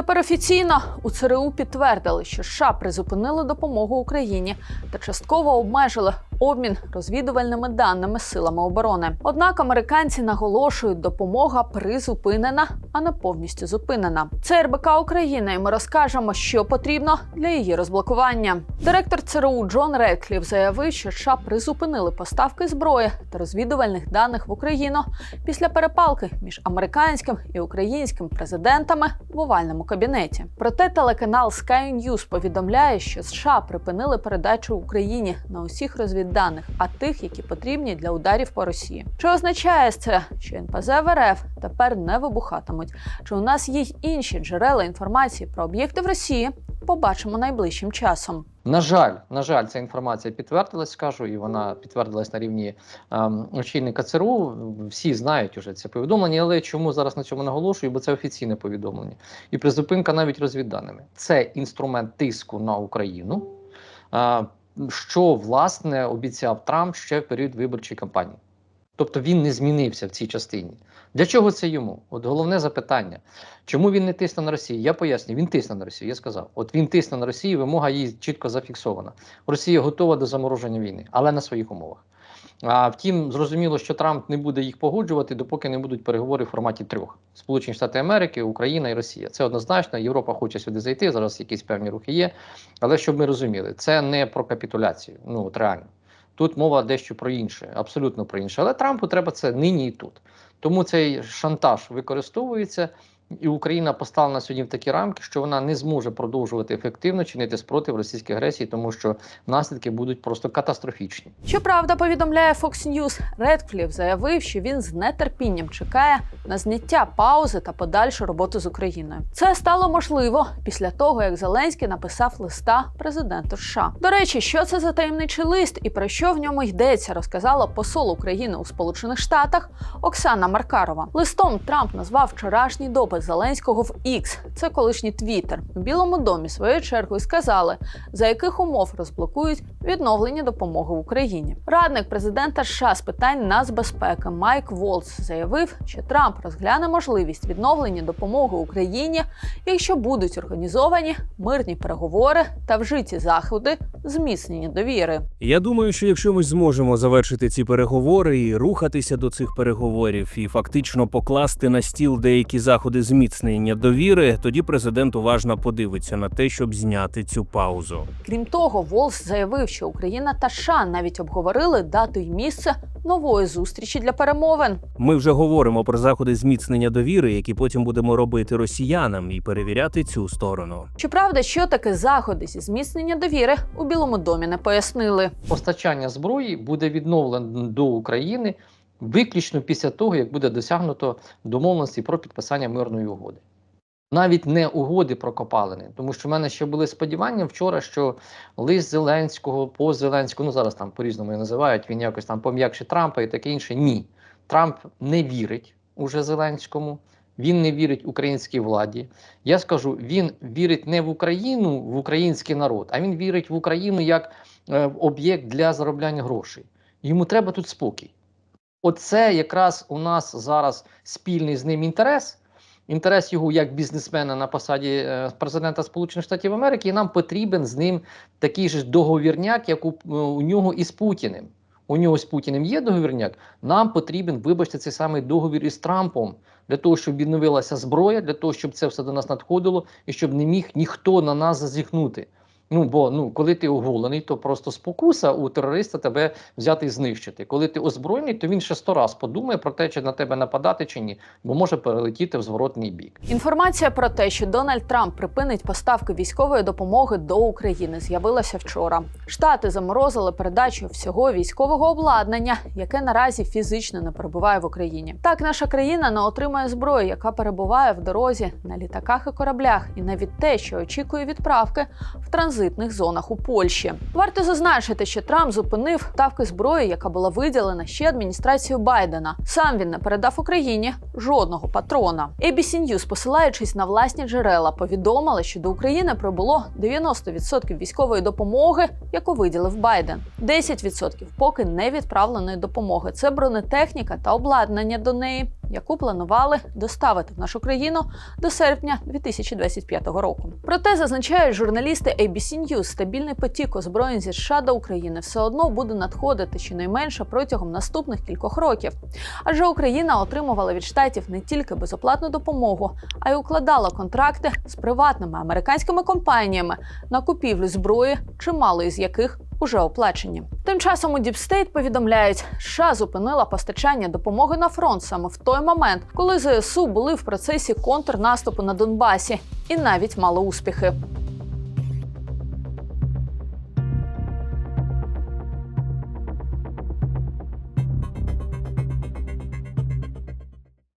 Тепер офіційно. У ЦРУ підтвердили, що США призупинили допомогу Україні та частково обмежили обмін розвідувальними даними силами оборони. Однак американці наголошують, допомога призупинена, а не повністю зупинена. Це РБК України, і ми розкажемо, що потрібно для її розблокування. Директор ЦРУ Джон Редкліф заявив, що США призупинили поставки зброї та розвідувальних даних в Україну після перепалки між американським і українським президентами в овальному кабінеті. Проте телеканал Sky News повідомляє, що США припинили передачу Україні на усіх розвідданих, а тих, які потрібні для ударів по Росії. Чи означає це, що НПЗ в РФ тепер не вибухатимуть? Чи у нас є інші джерела інформації про об'єкти в Росії? Побачимо найближчим часом. На жаль, на жаль, ця інформація підтвердилась, скажу, і вона підтвердилась на рівні ем, очільника ЦРУ. Всі знають уже це повідомлення, але чому зараз на цьому наголошую? Бо це офіційне повідомлення. І призупинка навіть розвідданими. Це інструмент тиску на Україну, е, що власне обіцяв Трамп ще в період виборчої кампанії. Тобто він не змінився в цій частині. Для чого це йому? От головне запитання. Чому він не тисне на Росію? Я поясню, він тисне на Росію. Я сказав, от він тисне на Росію, вимога її чітко зафіксована. Росія готова до замороження війни, але на своїх умовах. А втім, зрозуміло, що Трамп не буде їх погоджувати, допоки не будуть переговори в форматі трьох: Сполучені Штати Америки, Україна і Росія. Це однозначно. Європа хоче сюди зайти. Зараз якісь певні рухи є. Але щоб ми розуміли, це не про капітуляцію. Ну от реально. Тут мова дещо про інше, абсолютно про інше. Але Трампу треба це нині і тут. Тому цей шантаж використовується, і Україна поставлена сьогодні в такі рамки, що вона не зможе продовжувати ефективно чинити спротив російській агресії, тому що наслідки будуть просто катастрофічні. Щоправда, повідомляє Fox News, Редкліф заявив, що він з нетерпінням чекає на зняття паузи та подальшу роботу з Україною. Це стало можливо після того, як Зеленський написав листа президенту США. До речі, що це за таємничий лист і про що в ньому йдеться, розказала посол України у Сполучених Штатах Оксана Маркарова. Листом Трамп назвав вчорашній Зеленського в X, це колишній Твіттер. У Білому домі своєю чергою сказали, за яких умов розблокують відновлення допомоги Україні. Радник президента США з питань нацбезпеки Майк Волц заявив, що Трамп розгляне можливість відновлення допомоги Україні, якщо будуть організовані мирні переговори та вжиті заходи зміцнення довіри. Я думаю, що якщо ми зможемо завершити ці переговори і рухатися до цих переговорів, і фактично покласти на стіл деякі заходи зміцнення довіри, тоді президент уважно подивиться на те, щоб зняти цю паузу. Крім того, Волс заявив, що Україна та США навіть обговорили дату й місце нової зустрічі для перемовин. Ми вже говоримо про заходи зміцнення довіри, які потім будемо робити росіянам, і перевіряти цю сторону. Щоправда, що таке заходи зі зміцнення довіри у Білому домі не пояснили. Постачання зброї буде відновлено до України виключно після того, як буде досягнуто домовленості про підписання мирної угоди. Навіть не угоди про копалини, тому що в мене ще були сподівання вчора, що лист Зеленського по Зеленському, ну зараз там по-різному його називають, він якось там пом'якше Трампа і таке інше. Ні. Трамп не вірить уже Зеленському, він не вірить українській владі. Я скажу, він вірить не в Україну, в український народ, а він вірить в Україну як е, об'єкт для заробляння грошей. Йому треба тут спокій. Оце якраз у нас зараз спільний з ним інтерес. Інтерес його як бізнесмена на посаді е, президента Сполучених Штатів Америки, і нам потрібен з ним такий же договірняк, як у, е, у нього із Путіним. У нього з Путіним є договірняк. Нам потрібен, вибачте, цей самий договір із Трампом для того, щоб відновилася зброя, для того, щоб це все до нас надходило, і щоб не міг ніхто на нас зазіхнути. Ну бо ну, коли ти оголений, то просто спокуса у терориста тебе взяти і знищити. Коли ти озброєний, то він ще сто раз подумає про те, чи на тебе нападати чи ні, бо може перелетіти в зворотний бік. Інформація про те, що Дональд Трамп припинить поставки військової допомоги до України, з'явилася вчора. Штати заморозили передачу всього військового обладнання, яке наразі фізично не перебуває в Україні. Так, наша країна не отримає зброю, яка перебуває в дорозі на літаках і кораблях, і навіть те, що очікує відправки в транзитних зонах у Польщі. Варто зазначити, що Трамп зупинив ставки зброї, яка була виділена ще адміністрацією Байдена. Сам він не передав Україні жодного патрона. ABC News, посилаючись на власні джерела, повідомили, що до України прибуло 90% військової допомоги, яку виділив Байден. 10% поки не відправленої допомоги. Це бронетехніка та обладнання до неї. Яку планували доставити в нашу країну до серпня 2025 року. Проте зазначають журналісти ABC News, стабільний потік озброєнь зі США до України все одно буде надходити щонайменше протягом наступних кількох років. Адже Україна отримувала від штатів не тільки безоплатну допомогу, а й укладала контракти з приватними американськими компаніями на купівлю зброї, чимало із яких уже оплачені. Тим часом у Діпстейт повідомляють, США зупинила постачання допомоги на фронт саме в той момент, коли ЗСУ були в процесі контрнаступу на Донбасі і навіть мали успіхи.